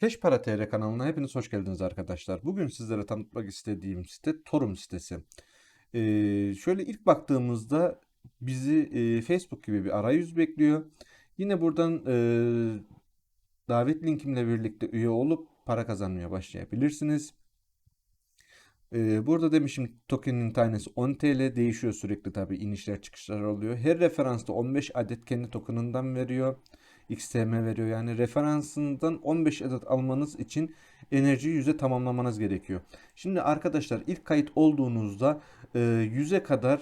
Keş Para TR kanalına hepiniz hoş geldiniz arkadaşlar. Bugün sizlere tanıtmak istediğim site Torum sitesi. Ee, şöyle ilk baktığımızda bizi e, Facebook gibi bir arayüz bekliyor. Yine buradan e, davet linkimle birlikte üye olup para kazanmaya başlayabilirsiniz. Ee, burada demişim tokenin tanesi 10 TL değişiyor sürekli tabii inişler çıkışlar oluyor. Her referansta 15 adet kendi tokenından veriyor. XTM veriyor. Yani referansından 15 adet almanız için enerjiyi 100'e tamamlamanız gerekiyor. Şimdi arkadaşlar ilk kayıt olduğunuzda e, 100'e kadar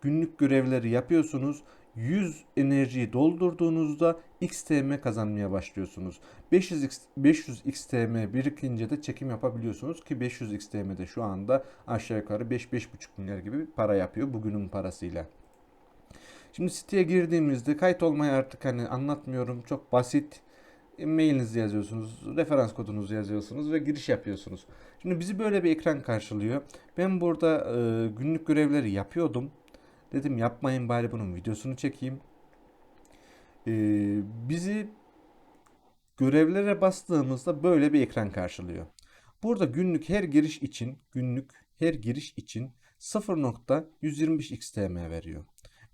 günlük görevleri yapıyorsunuz. 100 enerjiyi doldurduğunuzda XTM kazanmaya başlıyorsunuz. 500 X, 500 XTM birikince de çekim yapabiliyorsunuz ki 500 XTM de şu anda aşağı yukarı 5-5,5 milyar gibi para yapıyor bugünün parasıyla. Şimdi siteye girdiğimizde kayıt olmayı artık hani anlatmıyorum. Çok basit. Mailinizi yazıyorsunuz, referans kodunuzu yazıyorsunuz ve giriş yapıyorsunuz. Şimdi bizi böyle bir ekran karşılıyor. Ben burada e, günlük görevleri yapıyordum. Dedim yapmayın bari bunun videosunu çekeyim. E, bizi görevlere bastığımızda böyle bir ekran karşılıyor. Burada günlük her giriş için günlük her giriş için 0.125 XTM veriyor.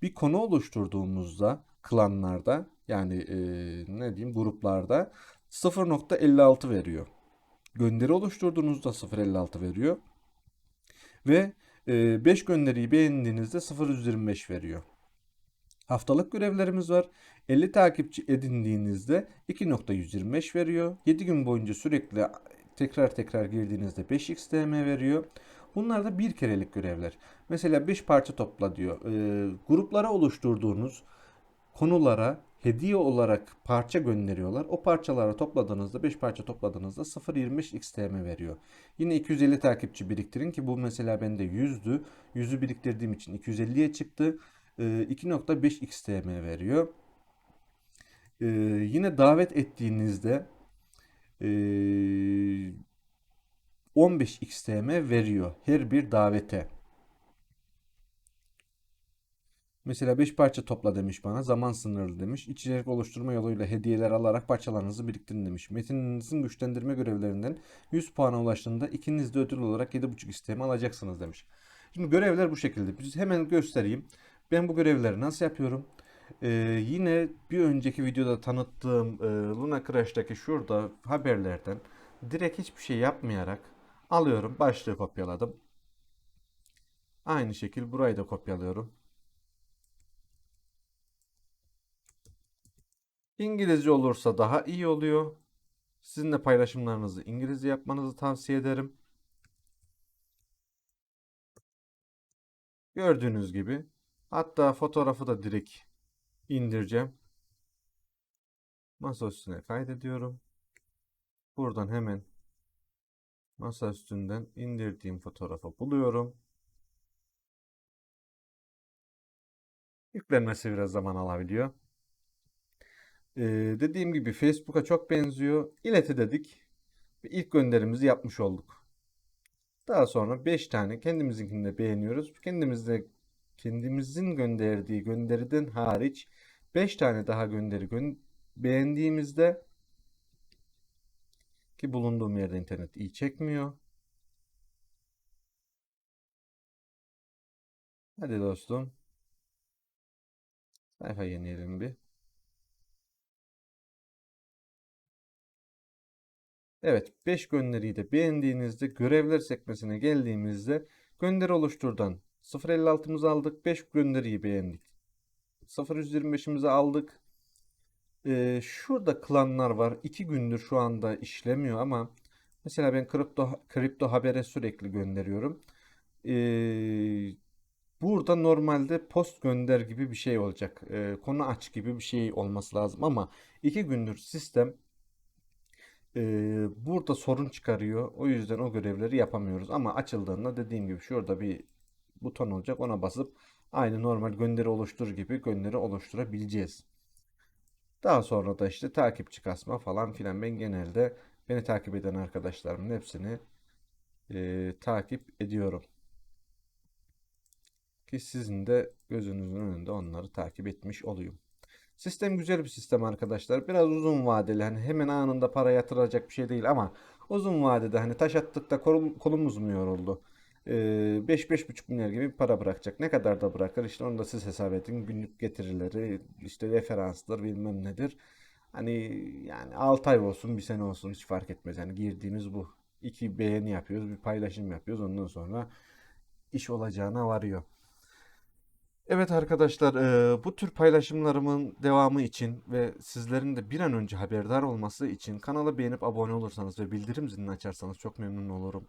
Bir konu oluşturduğumuzda klanlarda yani e, ne diyeyim gruplarda 0.56 veriyor. Gönderi oluşturduğunuzda 0.56 veriyor. Ve 5 gönderiyi beğendiğinizde 0.125 veriyor. Haftalık görevlerimiz var. 50 takipçi edindiğinizde 2.125 veriyor. 7 gün boyunca sürekli tekrar tekrar girdiğinizde 5 XTM veriyor. Bunlar da bir kerelik görevler. Mesela 5 parça topla diyor. E, gruplara oluşturduğunuz konulara hediye olarak parça gönderiyorlar. O parçaları topladığınızda 5 parça topladığınızda 0.25 XTM veriyor. Yine 250 takipçi biriktirin ki bu mesela bende 100'dü. 100'ü biriktirdiğim için 250'ye çıktı. E, 2.5 XTM veriyor. E, yine davet ettiğinizde e, 15 XTM veriyor her bir davete. Mesela 5 parça topla demiş bana. Zaman sınırlı demiş. İçerik oluşturma yoluyla hediyeler alarak parçalarınızı biriktirin demiş. Metininizin güçlendirme görevlerinden 100 puana ulaştığında ikiniz de ödül olarak 7.5 XTM alacaksınız demiş. Şimdi görevler bu şekilde. Biz hemen göstereyim. Ben bu görevleri nasıl yapıyorum? Ee, yine bir önceki videoda tanıttığım e, Luna Crash'taki şurada haberlerden direkt hiçbir şey yapmayarak alıyorum. Başlığı kopyaladım. Aynı şekil burayı da kopyalıyorum. İngilizce olursa daha iyi oluyor. Sizin de paylaşımlarınızı İngilizce yapmanızı tavsiye ederim. Gördüğünüz gibi hatta fotoğrafı da direkt indireceğim. Masa üstüne kaydediyorum. Buradan hemen masa üstünden indirdiğim fotoğrafı buluyorum. Yüklenmesi biraz zaman alabiliyor. Ee, dediğim gibi Facebook'a çok benziyor. İleti dedik. Ve ilk gönderimizi yapmış olduk. Daha sonra 5 tane kendimizinkini de beğeniyoruz. Kendimizde kendimizin gönderdiği gönderiden hariç 5 tane daha gönderi gö beğendiğimizde ki bulunduğum yerde internet iyi çekmiyor. Hadi dostum. Sayfa yenileyelim bir. Evet 5 gönderiyi de beğendiğinizde görevler sekmesine geldiğimizde gönderi oluşturdan 0.56'mızı aldık. 5 gönderiyi beğendik. 0.125'imizi aldık. Ee, şurada klanlar var. 2 gündür şu anda işlemiyor ama mesela ben kripto, kripto habere sürekli gönderiyorum. Ee, burada normalde post gönder gibi bir şey olacak. Ee, konu aç gibi bir şey olması lazım ama 2 gündür sistem ee, burada sorun çıkarıyor. O yüzden o görevleri yapamıyoruz. Ama açıldığında dediğim gibi şurada bir buton olacak. Ona basıp aynı normal gönderi oluştur gibi gönderi oluşturabileceğiz. Daha sonra da işte takipçi kasma falan filan. Ben genelde beni takip eden arkadaşlarımın hepsini e, takip ediyorum. Ki sizin de gözünüzün önünde onları takip etmiş olayım. Sistem güzel bir sistem arkadaşlar. Biraz uzun vadeli hani hemen anında para yatıracak bir şey değil ama uzun vadede hani taş attıkta kol- kolumuz mu yoruldu? 5-5,5 milyar gibi para bırakacak. Ne kadar da bırakır işte onu da siz hesap edin. Günlük getirileri işte referanslar bilmem nedir. Hani yani 6 ay olsun bir sene olsun hiç fark etmez. Yani girdiğimiz bu. İki beğeni yapıyoruz bir paylaşım yapıyoruz ondan sonra iş olacağına varıyor. Evet arkadaşlar, bu tür paylaşımlarımın devamı için ve sizlerin de bir an önce haberdar olması için kanala beğenip abone olursanız ve bildirim zilini açarsanız çok memnun olurum.